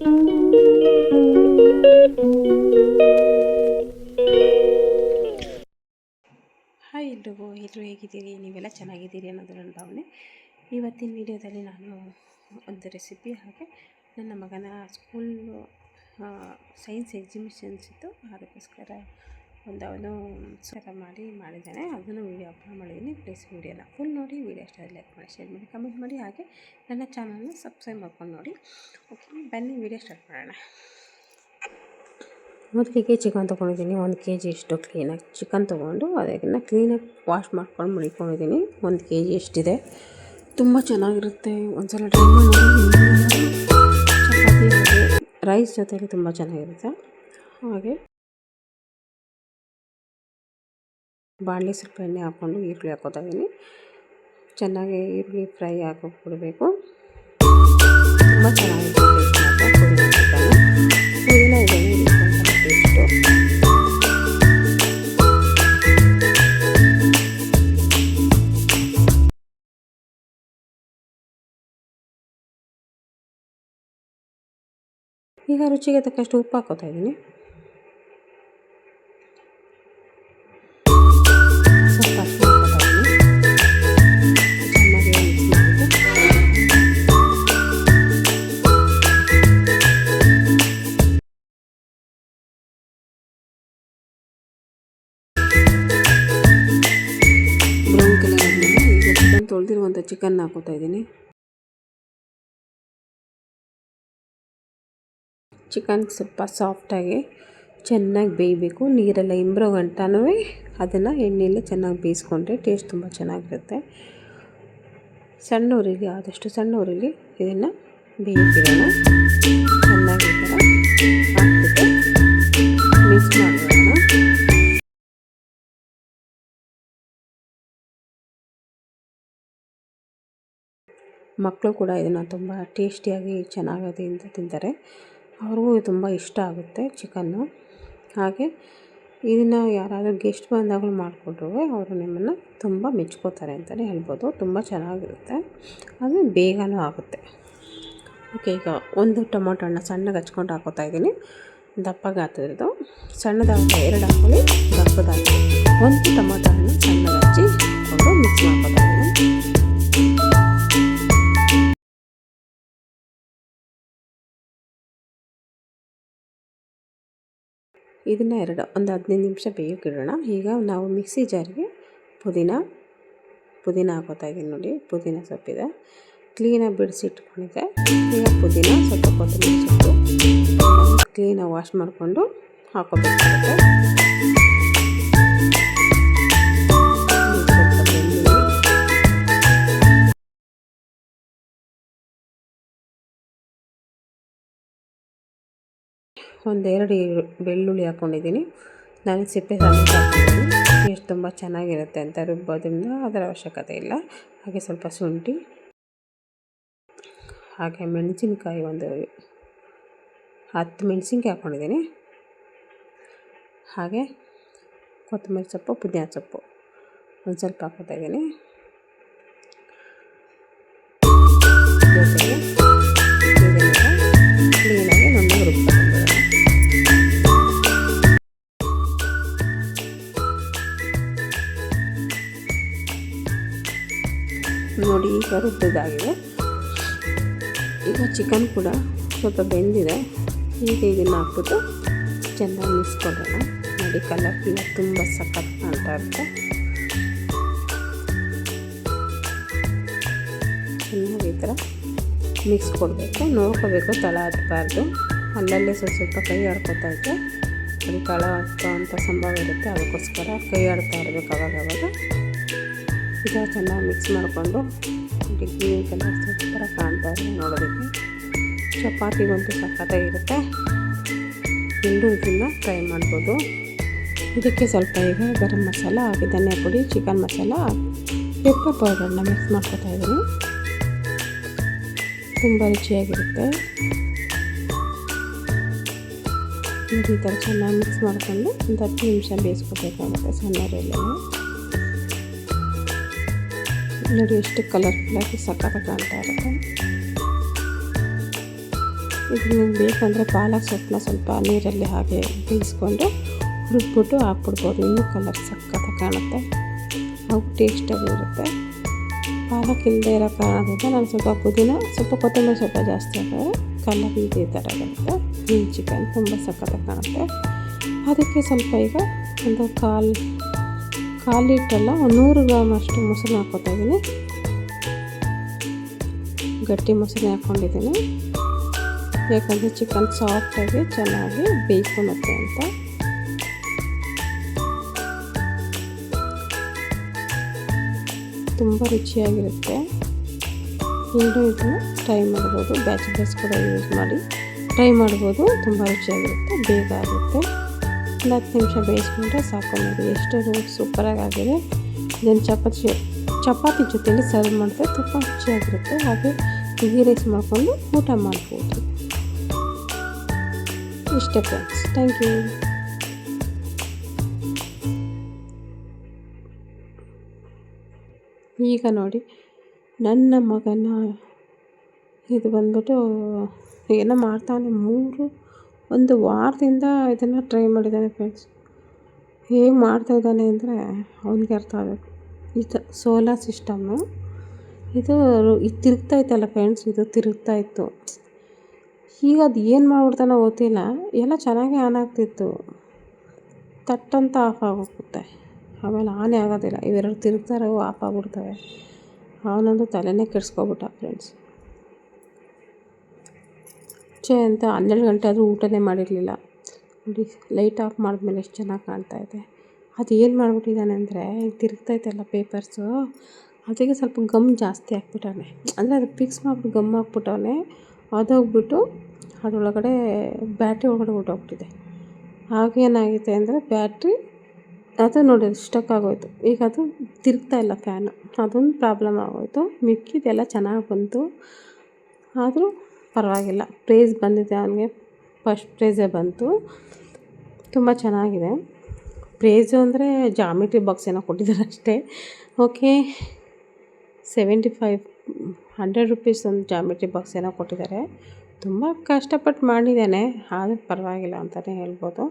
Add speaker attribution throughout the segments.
Speaker 1: Hi ಎಲ್ರಿಗೂ ಎಲ್ಲರೂ ಹೇಗಿದ್ದೀರಿ? ನೀವೆಲ್ಲ ಚೆನ್ನಾಗಿದ್ದೀರಿ ಅನ್ನೋದು ನನ್ನ ಭಾವನೆ. ಇವತ್ತಿನ ವಿಡಿಯೋದಲ್ಲಿ ನಾನು ಒಂದು ರೆಸಿಪಿ ಹಾಗೆ ನನ್ನ ಮಗನ ಸ್ಕೂಲ್ ಸೈನ್ಸ್ ಎಕ್ಸಿಬಿಷನ್ಸ್ ಇತ್ತು. ಅದಕ್ಕೋಸ್ಕರ ಒಂದು ಸರ ಮಾಡಿ ಮಾಡಿದ್ದಾನೆ, ಅದನ್ನು ವೀಡಿಯೋ ಅಪ್ಲೋಡ್ ಮಾಡಿದ್ದೀನಿ ಪ್ಲೀಸ್ ವೀಡಿಯೋನ ಫುಲ್ ನೋಡಿ ವೀಡಿಯೋ ಇಷ್ಟ ಲೈಕ್ ಮಾಡಿ ಶೇರ್ ಮಾಡಿ ಕಮೆಂಟ್ ಮಾಡಿ, ಹಾಗೆ ನನ್ನ ಚಾನಲ್ನ ಸಬ್ಸ್ಕ್ರೈಬ್ ಮಾಡ್ಕೊಂಡು ನೋಡಿ. ಓಕೆ ಬನ್ನಿ ವೀಡಿಯೋ ಸ್ಟಾರ್ಟ್ ಮಾಡೋಣ. ಮೊದಲಿಗೆ ಚಿಕನ್ ತೊಗೊಂಡಿದ್ದೀನಿ, ಒಂದು ಕೆ ಜಿ ಎಷ್ಟು ಕ್ಲೀನಾಗಿ ಚಿಕನ್ ತೊಗೊಂಡು ಅದನ್ನು ಕ್ಲೀನಾಗಿ ವಾಶ್ ಮಾಡ್ಕೊಂಡು ಮಡಿಕೊಂಡಿದ್ದೀನಿ ಒಂದು ಕೆ ಜಿ ಎಷ್ಟಿದೆ ತುಂಬ ಚೆನ್ನಾಗಿರುತ್ತೆ. ಒಂದು ಸಲ ಟ್ರೈ ಮಾಡಿ ರೈಸ್ ಜೊತೆಯಲ್ಲಿ ತುಂಬ ಚೆನ್ನಾಗಿರುತ್ತೆ. ಹಾಗೆ ಬಾಣಲೆ ಸ್ವಲ್ಪ ಎಣ್ಣೆ ಹಾಕ್ಕೊಂಡು ಈರುಳ್ಳಿ ಹಾಕೋತಾ ಇದ್ದೀನಿ ಚೆನ್ನಾಗಿ ಈರುಳ್ಳಿ ಫ್ರೈ ಹಾಕೋಬಿಡಬೇಕು. ತುಂಬ ಟೇಸ್ಟು ಈಗ ರುಚಿಗೆ ತಕ್ಕಷ್ಟು ಉಪ್ಪು ಹಾಕೋತಾ ಇದ್ದೀನಿ ತೊಳೆದಿರುವಂಥ ಚಿಕನ್ ಹಾಕೋತಾ ಇದ್ದೀನಿ. ಚಿಕನ್ ಸ್ವಲ್ಪ ಸಾಫ್ಟಾಗಿ ಚೆನ್ನಾಗಿ ಬೇಯಬೇಕು. ನೀರೆಲ್ಲ ಇಂಬ್ರೋ ಗಂಟನೂ ಅದನ್ನು ಎಣ್ಣೆಯಲ್ಲಿ ಚೆನ್ನಾಗಿ ಬೇಯಿಸ್ಕೊಂಡ್ರೆ ಟೇಸ್ಟ್ ತುಂಬ ಚೆನ್ನಾಗಿರುತ್ತೆ. ಸಣ್ಣ ಉರಿಲಿ ಆದಷ್ಟು ಸಣ್ಣ ಇದನ್ನು ಬೇಯಿಸಿಡೋಣ ಮಕ್ಕಳು ಕೂಡ ಇದನ್ನು ತುಂಬ ಟೇಸ್ಟಿಯಾಗಿ ಚೆನ್ನಾಗಿ ಅಂತ ತಿಂತಾರೆ. ಅವ್ರಿಗೂ ತುಂಬ ಇಷ್ಟ ಆಗುತ್ತೆ ಚಿಕನ್ನು. ಹಾಗೆ ಇದನ್ನು ಯಾರಾದರೂ ಗೆಸ್ಟ್ ಬಂದಾಗಲೂ ಮಾಡಿಕೊಟ್ರೂ ಅವರು ನಿಮ್ಮನ್ನು ತುಂಬ ಮೆಚ್ಕೋತಾರೆ ಅಂತಲೇ ಹೇಳ್ಬೋದು. ತುಂಬ ಚೆನ್ನಾಗಿರುತ್ತೆ. ಅದು ಬೇಗನೂ ಆಗುತ್ತೆ. ಓಕೆ, ಈಗ ಒಂದು ಟೊಮೊಟೊ ಹಣ್ಣು ಸಣ್ಣಗೆ ಹಚ್ಕೊಂಡು ಹಾಕೋತಾ ಇದ್ದೀನಿ. ದಪ್ಪಗೆ ಗಾತ್ರದ್ದು. ಸಣ್ಣದಾಗಿ ಎರಡು ಹಾಕೊಳ್ಳಿ ದಪ್ಪದಾಗಿ ಒಂದು ಟೊಮೊಟೊ ಹಣ್ಣು ಸಣ್ಣಗೆ ಹಚ್ಚಿ ಮಿಕ್ಸ್ ಮಾಡ್ಕೊತಾ ಇದನ್ನು ಎರಡು, ಒಂದು ಹದಿನೈದು ನಿಮಿಷ ಬೇಯೋಕ್ಕಿಡೋಣ ಈಗ ನಾವು ಮಿಕ್ಸಿ ಜಾರಿಗೆ ಪುದೀನ ಪುದೀನ ಹಾಕೋತಾ ಇದ್ದೀನಿ ನೋಡಿ, ಪುದೀನ ಸೊಪ್ಪಿದೆ. ಕ್ಲೀನಾಗಿ ಬಿಡಿಸಿ ಇಟ್ಕೊಂಡಿದ್ದೆ. ಈಗ ಪುದೀನ ಸ್ವಲ್ಪ ಕೊತ್ತಂಬರಿ ಸೊಪ್ಪು ಕ್ಲೀನಾಗಿ ವಾಶ್ ಮಾಡಿಕೊಂಡು ಹಾಕೋಬೇಕಾಗುತ್ತೆ. ಒಂದೆರಡು ಬೆಳ್ಳುಳ್ಳಿ ಹಾಕ್ಕೊಂಡಿದ್ದೀನಿ ನಾನು ಸಿಪ್ಪೆ ಹಾಕ್ಕೊಂಡಿದ್ದೀನಿ ಟೇಸ್ಟ್ ತುಂಬ ಚೆನ್ನಾಗಿರುತ್ತೆ ಅಂತ ರುಬ್ಬೋದ್ರಿಂದ ಅದರ ಅವಶ್ಯಕತೆ ಇಲ್ಲ. ಹಾಗೆ ಸ್ವಲ್ಪ ಶುಂಠಿ, ಹಾಗೆ ಮೆಣಸಿನ್ಕಾಯಿ ಒಂದು ಹತ್ತು ಮೆಣಸಿನ್ಕಾಯಿ ಹಾಕ್ಕೊಂಡಿದ್ದೀನಿ ಹಾಗೆ ಕೊತ್ತಂಬರಿ ಸೊಪ್ಪು, ಪುದೀನ ಸೊಪ್ಪು ಒಂದು ಸ್ವಲ್ಪ ಹಾಕ್ಕೊತಾ ಇದ್ದೀನಿ. ನೋಡಿ ಈಗ ಚಿಕನ್ ಕೂಡ ಸ್ವಲ್ಪ ಬೆಂದಿದೆ. ಈಗ ಇದನ್ನು ಹಾಕ್ಬಿಟ್ಟು ಚೆನ್ನಾಗಿ ಮಿಸ್ಕೊಳ್ಳೋಣ ನೋಡಿ ಕಲರ್ ಕೂಡ ತುಂಬ ಸಖತ್ ಕಾಣ್ತಾ ಇರುತ್ತೆ. ಚೆನ್ನಾಗಿ ಈ ಥರ ಮಿಕ್ಸ್ ಕೊಡಬೇಕು ನೋಡ್ಕೋಬೇಕು, ತಳ ಹತ್ಬಾರ್ದು. ಅಲ್ಲಲ್ಲೇ ಸ್ವಲ್ಪ ಸ್ವಲ್ಪ ಕೈ ಆಡ್ಕೊತಾ ಇದ್ದರೆ ಅದು ತಳ ಹಾಕೋವಂಥ ಸಂಭವ ಇರುತ್ತೆ. ಅದಕ್ಕೋಸ್ಕರ ಕೈ ಆಡ್ತಾ ಇರಬೇಕು ಅವಾಗವಾಗ. ಈಗ ಚೆನ್ನಾಗಿ ಮಿಕ್ಸ್ ಮಾಡಿಕೊಂಡು ಗ್ರೀನ್ ಎಲ್ಲ ಸೂಪರ ಕಾಣ್ತಾ ಇದೆ. ನೋಡೋದಕ್ಕೆ ಚಪಾತಿಗಂತೂ ಸಖತ್ತಾಗಿರುತ್ತೆ ಎಲ್ಲರೂ ಇದನ್ನು ಟ್ರೈ ಮಾಡ್ಬೋದು. ಇದಕ್ಕೆ ಸ್ವಲ್ಪ ಈಗ ಗರಂ ಮಸಾಲ, ಹಾಗೆ ಧನಿಯಾ ಪುಡಿ, ಚಿಕನ್ ಮಸಾಲ ಪೆಪ್ಪರ್ ಪೌಡರ್ನ ಮಿಕ್ಸ್ ಮಾಡ್ಕೊತಾ ಇದ್ದೀನಿ. ತುಂಬ ರುಚಿಯಾಗಿರುತ್ತೆ. ಈ ಥರ ಚೆನ್ನಾಗಿ ಮಿಕ್ಸ್ ಮಾಡ್ಕೊಂಡು ಒಂದು ಹತ್ತು ನಿಮಿಷ ಬೇಯಿಸ್ಕೋಬೇಕಾಗುತ್ತೆ ಸಣ್ಣರಲ್ಲಿ ನೋಡಿ ಎಷ್ಟು ಕಲರ್ಫುಲ್ಲಾಗಿ ಸಕ್ಕತ್ತಾಗಿ ಕಾಣ್ತಾ ಇರುತ್ತೆ. ಇದು ನಿಮ್ಗೆ ಬೇಕಂದರೆ ಪಾಲಕ್ ಸೊಪ್ಪನ್ನ ಸ್ವಲ್ಪ ನೀರಲ್ಲಿ ಹಾಗೆ ಬೇಯಿಸ್ಕೊಂಡು ಹುಡುಕ್ಬಿಟ್ಟು ಹಾಕ್ಬಿಡ್ಬೋದು. ಇನ್ನೂ ಕಲರ್ ಸಕ್ಕತ್ತಾಗಿ ಕಾಣುತ್ತೆ. ಅವು ಟೇಸ್ಟಾಗಿ ಇರುತ್ತೆ. ಪಾಲಕ್ ಇಲ್ಲದೆ ಇರೋ ಕಾರಣದಿಂದ ನಾನು ಸ್ವಲ್ಪ ಪುದೀನ, ಸ್ವಲ್ಪ ಕೊತ್ತಂಬರಿ ಸ್ವಲ್ಪ ಜಾಸ್ತಿ ಹಾಕಿದ್ರೆ ಕಲರ್ ಇದೇ ಥರ ಬರುತ್ತೆ ಗ್ರೀನ್ ಚಿಕನ್ ತುಂಬ ಸಕ್ಕತ್ತಾಗಿ ಕಾಣುತ್ತೆ. ಅದಕ್ಕೆ ಸ್ವಲ್ಪ ಈಗ ಒಂದು ಕಾಲು ಕಾಲು ಇಟ್ಟಲ್ಲ, ಒಂದು ನೂರು ಗ್ರಾಮ್ ಅಷ್ಟು ಮೊಸರು ಹಾಕೋತಾ ಇದ್ದೀನಿ ಗಟ್ಟಿ ಮೊಸರು ಹಾಕ್ಕೊಂಡಿದ್ದೀನಿ ಯಾಕಂದರೆ ಚಿಕನ್ ಸಾಫ್ಟಾಗಿ ಚೆನ್ನಾಗಿ ಬೇಯ್ಕೊಳುತ್ತೆ ಅಂತ. ತುಂಬ ರುಚಿಯಾಗಿರುತ್ತೆ. ಎಲ್ಲರೂ ಇದನ್ನು ಟ್ರೈ ಮಾಡ್ಬೋದು. ಬ್ಯಾಚುಲರ್ಸ್ ಕೂಡ ಯೂಸ್ ಮಾಡಿ. ಟ್ರೈ ಮಾಡ್ಬೋದು. ತುಂಬ ರುಚಿಯಾಗಿರುತ್ತೆ. ಬೇಗ ಆಗುತ್ತೆ. ಒಂದು ಹತ್ತು ನಿಮಿಷ ಬೇಯಿಸ್ಕೊಂಡ್ರೆ ಸಾಕು ನೋಡಿ. ಎಷ್ಟು ಸೂಪರಾಗಿ ಆಗಿದೆ ಇದನ್ನು ಚಪಾತಿ ಚಪಾತಿ ಜೊತೆಲಿ ಸರ್ವ್ ಮಾಡಿದ್ರೆ ತುಂಬ ರುಚಿಯಾಗಿರುತ್ತೆ. ಹಾಗೆ ಗೀ ರೈಸ್ ಮಾಡಿಕೊಂಡು ಊಟ ಮಾಡ್ಬೋದು. ಇಷ್ಟೇ ಫ್ರೆಂಡ್ಸ್ ಥ್ಯಾಂಕ್ ಯು ಈಗ ನೋಡಿ, ನನ್ನ ಮಗನ ಇದು ಬಂದ್ಬಿಟ್ಟು ಏನೋ ಮಾಡ್ತಾನೆ ಮೂರು ಒಂದು ವಾರದಿಂದ ಇದನ್ನು ಟ್ರೈ ಮಾಡಿದ್ದಾನೆ ಫ್ರೆಂಡ್ಸ್ ಹೇಗೆ ಮಾಡ್ತಾಯಿದ್ದಾನೆ ಅಂದರೆ ಅವನಿಗೆ ಅರ್ಥ ಆಗಬೇಕು. ಇದು ಸೋಲಾರ್ ಸಿಸ್ಟಮ್ಮು ಇದು ಇದು ತಿರುಗ್ತಾ ಇತ್ತಲ್ಲ ಫ್ರೆಂಡ್ಸ್ ಇದು ತಿರುಗ್ತಾ ಇತ್ತು. ಈಗ ಅದು ಏನು ಮಾಡ್ಬಿಡ್ತಾನೋ ಗೊತ್ತಿಲ್ಲ. ಎಲ್ಲ ಚೆನ್ನಾಗಿ ಆನ್ ಆಗ್ತಿತ್ತು. ತಟ್ಟಂತ ಆಫ್ ಆಗೋಗುತ್ತೆ ಆಮೇಲೆ ಆನೇ ಆಗೋದಿಲ್ಲ. ಇವೆರಡು ತಿರುಗ್ತಾರೆ ಆಫ್ ಆಗ್ಬಿಡ್ತವೆ. ಅವನೊಂದು ತಲೆನೇ ಕೆಡಿಸ್ಕೊಬಿಟ್ಟ ಫ್ರೆಂಡ್ಸ್ ಛೇ ಅಂತ ಹನ್ನೆರಡು ಗಂಟೆ ಆದರೂ ಊಟನೇ ಮಾಡಿರಲಿಲ್ಲ. ನೋಡಿ, ಲೈಟ್ ಆಫ್ ಮಾಡಿದ್ಮೇಲೆ ಎಷ್ಟು ಚೆನ್ನಾಗಿ ಕಾಣ್ತಾ ಇದೆ. ಅದು ಏನು ಮಾಡಿಬಿಟ್ಟಿದ್ದಾನೆ ಅಂದರೆ, ಈಗ ತಿರುಗ್ತೈತಲ್ಲ ಪೇಪರ್ಸು, ಅದಕ್ಕೆ ಸ್ವಲ್ಪ ಗಮ್ ಜಾಸ್ತಿ ಹಾಕ್ಬಿಟ್ಟವನೆ. ಅಂದರೆ ಅದು ಫಿಕ್ಸ್ ಮಾಡಿಬಿಟ್ಟು ಗಮ್ ಹಾಕ್ಬಿಟ್ಟವನೆ. ಅದೋಗ್ಬಿಟ್ಟು ಅದರೊಳಗಡೆ ಬ್ಯಾಟ್ರಿ ಒಳಗಡೆ ಹೊಟ್ಟೋಗ್ಬಿಟ್ಟಿದೆ ಆಗೇನಾಗಿದೆ ಅಂದರೆ, ಬ್ಯಾಟ್ರಿ ಅದು ನೋಡಿ ಸ್ಟಕ್ ಆಗೋಯ್ತು. ಈಗ ಅದು ತಿರುಗ್ತಾ ಇಲ್ಲ ಫ್ಯಾನು ಅದೊಂದು ಪ್ರಾಬ್ಲಮ್ ಆಗೋಯ್ತು. ಮಿಕ್ಕಿದೆಲ್ಲ ಚೆನ್ನಾಗಿ ಬಂತು. ಆದರೂ ಪರವಾಗಿಲ್ಲ. ಪ್ರೈಸ್ ಬಂದಿದೆ ಅವನಿಗೆ. ಫಸ್ಟ್ ಪ್ರೈಸೇ ಬಂತು. ತುಂಬ ಚೆನ್ನಾಗಿದೆ. ಪ್ರೈಸು ಅಂದರೆ ಜಾಮಿಟ್ರಿ ಬಾಕ್ಸ್ ಏನೋ ಕೊಟ್ಟಿದ್ದಾರೆ ಅಷ್ಟೇ. Okay seventy five hundred rupees ಒಂದು ಜಾಮಿಟ್ರಿ ಬಾಕ್ಸ್ ಏನೋ ಕೊಟ್ಟಿದ್ದಾರೆ. ತುಂಬ ಕಷ್ಟಪಟ್ಟು ಮಾಡಿದ್ದಾನೆ. ಆದರೆ ಪರವಾಗಿಲ್ಲ ಅಂತಲೇ ಹೇಳ್ಬೋದು.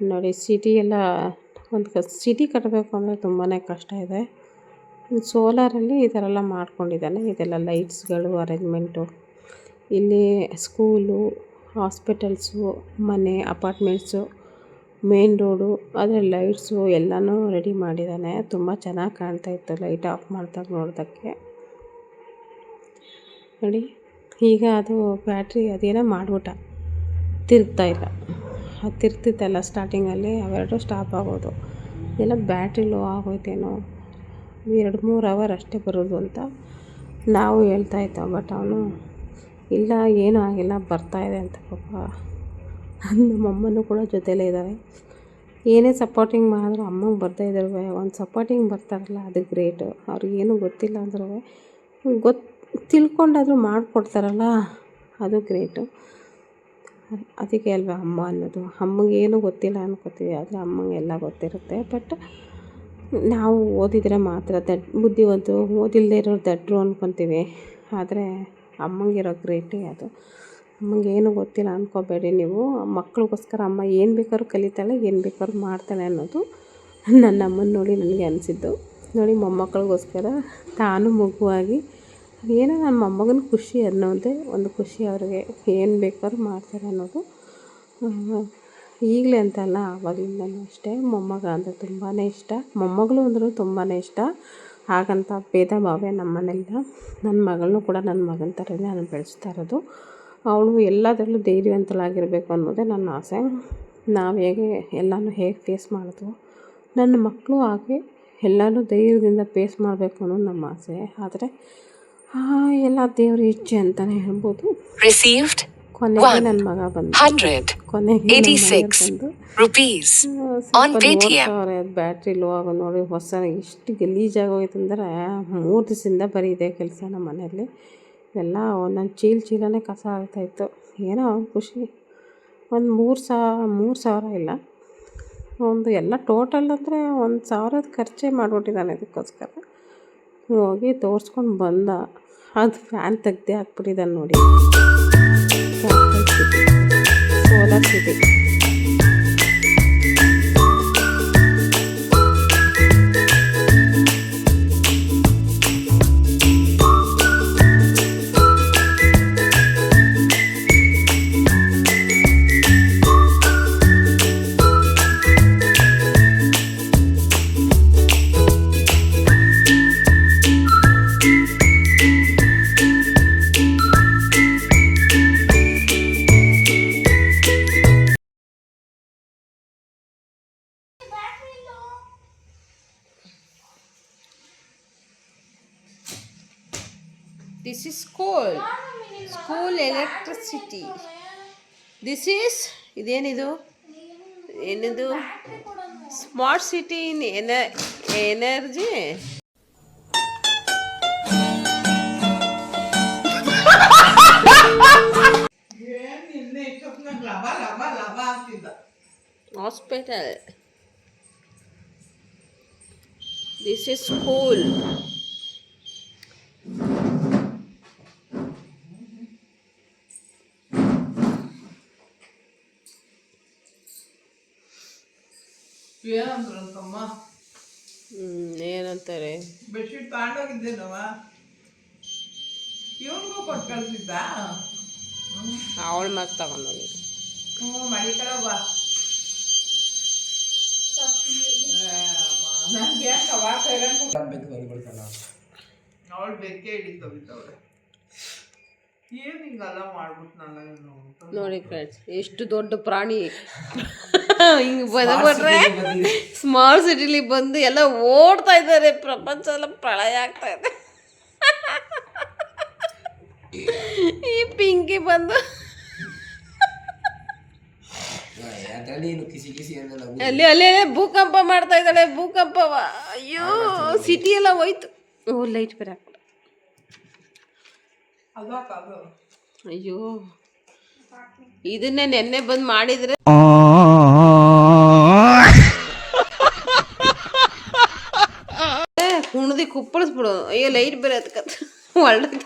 Speaker 1: ನೋಡಿ ಸಿಟಿ ಎಲ್ಲ ಒಂದು ಸಿಟಿ ಕಟ್ಟಬೇಕು ಅಂದರೆ ತುಂಬಾ ಕಷ್ಟ ಇದೆ. ಸೋಲಾರಲ್ಲಿ ಈ ಥರ ಎಲ್ಲ ಮಾಡ್ಕೊಂಡಿದ್ದಾನೆ. ಇದೆಲ್ಲ ಲೈಟ್ಸ್ಗಳು ಅರೇಂಜ್ಮೆಂಟು ಇಲ್ಲಿ ಸ್ಕೂಲು, ಹಾಸ್ಪಿಟಲ್ಸು, ಮನೆ, ಅಪಾರ್ಟ್ಮೆಂಟ್ಸು, ಮೇನ್ ರೋಡು ಅದರ ಲೈಟ್ಸು ಎಲ್ಲನೂ ರೆಡಿ ಮಾಡಿದ್ದಾನೆ. ತುಂಬ ಚೆನ್ನಾಗಿ ಕಾಣ್ತಾ ಇತ್ತು ಲೈಟ್ ಆಫ್ ಮಾಡಿದಾಗ ನೋಡೋದಕ್ಕೆ. ನೋಡಿ, ಈಗ ಅದು ಬ್ಯಾಟ್ರಿ ಅದೇನೋ ಮಾಡಿಬಿಟ್ಟ. ತಿರುಗ್ತಾ ಇಲ್ಲ. ಅದು ತಿರ್ತಿತ್ತಲ್ಲ ಸ್ಟಾರ್ಟಿಂಗಲ್ಲಿ, ಅವೆರಡು ಸ್ಟಾಪ್ ಆಗೋದು. ಎಲ್ಲ ಬ್ಯಾಟ್ರಿ ಲೋ ಆಗೋಯ್ತೇನೋ. ಎರಡು ಮೂರು ಅವರ್ ಅಷ್ಟೇ ಬರೋದು ಅಂತ ನಾವು ಹೇಳ್ತಾಯಿದ್ದೋ ಬಟ್ ಅವನು ಇಲ್ಲ, ಏನೂ ಆಗಿಲ್ಲ ಬರ್ತಾಯಿದೆ ಅಂತ ಪಾಪ. ನಮ್ಮಮ್ಮನೂ ಕೂಡ ಜೊತೆಲೇ ಇದ್ದಾರೆ ಏನೇ ಸಪೋರ್ಟಿಂಗ್ ಮಾಡಿದ್ರು ಅಮ್ಮಂಗೆ ಬರ್ತಾ ಇದ್ರು ಒಂದು ಸಪೋರ್ಟಿಂಗ್ ಬರ್ತಾರಲ್ಲ, ಅದು ಗ್ರೇಟು ಅವ್ರಿಗೇನು ಗೊತ್ತಿಲ್ಲ ಅಂದ್ರೂ ಗೊತ್ತು ತಿಳ್ಕೊಂಡಾದರೂ ಮಾಡಿಕೊಡ್ತಾರಲ್ಲ, ಅದು ಗ್ರೇಟು ಅದಕ್ಕೆ ಅಲ್ವಾ ಅಮ್ಮ ಅನ್ನೋದು. ಏನೂ ಗೊತ್ತಿಲ್ಲ ಅನ್ಕೋತೀವಿ, ಆದರೆ ಅಮ್ಮಂಗೆ ಎಲ್ಲ ಗೊತ್ತಿರುತ್ತೆ. ಬಟ್ ನಾವು ಓದಿದರೆ ಮಾತ್ರ ದಡ್, ಬುದ್ಧಿವಂತರು ಓದಿಲ್ಲದೆ ಇರೋರು ದಡ್ಡರು ಅಂದ್ಕೊತೀವಿ ಆದರೆ ಅಮ್ಮಂಗಿರೋ ಗ್ರೇಟೇ ಅದು. ಅಮ್ಮಂಗೆ ಏನೂ ಗೊತ್ತಿಲ್ಲ ಅಂದ್ಕೋಬೇಡಿ ನೀವು. ಮಕ್ಳಿಗೋಸ್ಕರ ಅಮ್ಮ ಏನು ಬೇಕಾದ್ರೂ ಕಲಿತಾಳೆ, ಏನು ಬೇಕಾದ್ರೂ ಮಾಡ್ತಾಳೆ ಅನ್ನೋದು ನನ್ನ ಅಮ್ಮನ ನೋಡಿ ನನಗೆ ಅನಿಸಿದ್ದು. ನೋಡಿ ಮೊಮ್ಮಕ್ಕಳಿಗೋಸ್ಕರ ತಾನು ಮಗುವಾಗಿ ಏನೋ ನನ್ನ ಮೊಮ್ಮಗನ ಖುಷಿ ಅನ್ನೋದೇ ಒಂದು ಖುಷಿ ಅವ್ರಿಗೆ ಏನು ಬೇಕಾದ್ರೂ ಮಾಡ್ತಾರೆ ಅನ್ನೋದು. ಈಗಲೇ ಅಂತಲ್ಲ ಆವಾಗಲಿಂದನೂ ಅಷ್ಟೇ ಮೊಮ್ಮಗ ಅಂದರೆ ತುಂಬಾ ಇಷ್ಟ. ಮೊಮ್ಮಗಳು ಅಂದರೂ ತುಂಬಾ ಇಷ್ಟ. ಹಾಗಂತ ಭೇದ ಭಾವ ನಮ್ಮ ಮನೆಯಲ್ಲ ನನ್ನ ಮಗಳನ್ನೂ ಕೂಡ ನನ್ನ ಮಗನ ಥರನೇ ನಾನು ಬೆಳೆಸ್ತಾ ಇರೋದು. ಅವಳು ಎಲ್ಲದರಲ್ಲೂ ಧೈರ್ಯವಂತಳಾಗಿರಬೇಕು ಅನ್ನೋದೇ ನನ್ನ ಆಸೆ. ನಾವು ಹೇಗೆ ಎಲ್ಲನೂ ಹೇಗೆ ಫೇಸ್ ಮಾಡೋದು? ನನ್ನ ಮಕ್ಕಳು ಹಾಗೆ ಎಲ್ಲನೂ ಧೈರ್ಯದಿಂದ ಫೇಸ್ ಮಾಡಬೇಕು ಅನ್ನೋದು ನಮ್ಮ ಆಸೆ. ಆದರೆ ಎಲ್ಲ ದೇವ್ರ ಇಚ್ಛೆ ಅಂತಲೇ ಹೇಳ್ಬೋದು.
Speaker 2: Received.
Speaker 1: ಕೊನೆಗೆ ನನ್ನ ಮಗ ಬಂದು
Speaker 2: 100
Speaker 1: ಕೊನೆಗೆ ನನ್ನ ಮಗ
Speaker 2: 86
Speaker 1: ಬಂದು
Speaker 2: rupees on Paytm.
Speaker 1: Battery low ಆಗೋ ನೋಡಿ ಹೊಸ ಎಷ್ಟು ಗಲೀಜಾಗೋಯ್ತು ಅಂದ್ರೆ ಮೂರು ದಿವಸದಿಂದ ಬರೀ ಇದೆ ಕೆಲಸ ನಮ್ಮ ಮನೆಯಲ್ಲಿ. ಎಲ್ಲ ಒಂದೊಂದು ಚೀಲ ಚೀಲನೇ ಕಸ ಆಗ್ತಾಯಿತ್ತು ಏನೋ ಖುಷಿ. ಒಂದು ಮೂರು ಸಾವಿರ ಮೂರು ಸಾವಿರ ಇಲ್ಲ. ಒಂದು ಎಲ್ಲ ಟೋಟಲ್ ಅಂದರೆ ಒಂದು ಸಾವಿರದ ಖರ್ಚೇ ಮಾಡಿಬಿಟ್ಟಿದ್ದಾನೆ ಅದಕ್ಕೋಸ್ಕರ ಹೋಗಿ ತೋರಿಸ್ಕೊಂಡು ಬಂದ. ಅದು ಫ್ಯಾನ್ ತೆಗ್ದೇ ಹಾಕ್ಬಿಟ್ಟಿದ್ದಾನೆ ನೋಡಿ. সাতটা থেকে কলা খেতে ಸ್ಕೂಲ್ ಎಲೆಕ್ಟ್ರಿಸಿಟಿ ದಿಸ್ ಈಸ್ ಇದೇನಿದು? ಏನಿದು? ಸ್ಮಾರ್ಟ್ ಸಿಟಿ ಇನ್ ಎನ energy hospital this is school
Speaker 3: ಏನಂದ್ರಂತಮ್ಮ
Speaker 1: ಏನಂತಾರೆ?
Speaker 3: ಬೆಡ್ಶೀಟ್ ತಗೊಂಡೋಗಿದ್ದೇನವ ಇವನ್ಗೂ ಕೊಟ್ಟು ಕಳಿಸಿದ್ದ?
Speaker 1: ಅವಳ ಮತ್ತೆ ತಗೊಂಡೋಗಿ.
Speaker 3: ಹ್ಞೂ ಮಡಿಕಳ ಬಾ. ನಂಗೆ ಅವಳು ಬೆಕ್ಕೆ ಹಿಡಿತು ಬಿದ್ದವಳೆ ಏನು ಹಿಂಗೆಲ್ಲ ಮಾಡ್ಬಿಟ್ನಲ್ಲ ಇವನು
Speaker 1: ನೋಡಿ ಫ್ರೆಂಡ್ಸ್ ಎಷ್ಟು ದೊಡ್ಡ ಪ್ರಾಣಿ. ಹಿಂಗೆ ಬಂದ್ಬಿಟ್ರೆ ಸ್ಮಾರ್ಟ್ ಸಿಟಿಲಿ ಬಂದು ಎಲ್ಲ ಓಡ್ತಾ ಇದ್ದಾರೆ ಪ್ರಪಂಚ ಎಲ್ಲ ಪ್ರಳಯ ಆಗ್ತಾ ಇದೆ ಈ ಪಿಂಕಿ ಬಂದು ಅಲ್ಲಿ ಅಲ್ಲಿ ಅಲ್ಲೇ ಭೂಕಂಪ ಮಾಡ್ತಾ ಇದ್ದಾಳೆ ಭೂಕಂಪ ಅಯ್ಯೋ ಸಿಟಿ ಎಲ್ಲ ಹೋಯ್ತು ಓ ಲೈಟ್ ಬೇರೆ ಅಯ್ಯೋ ಇದನ್ನೇ ನೆನ್ನೆ ಬಂದು ಮಾಡಿದ್ರೆ ಕುಣ್ದಿ ಕುಪ್ಪಳಿಸ್ಬಿಡು ಅಯ್ಯೋ ಲೈಟ್ ಬೇರೆ ಅದಕ್ಕಂತ ಒಳ್ಳೆದು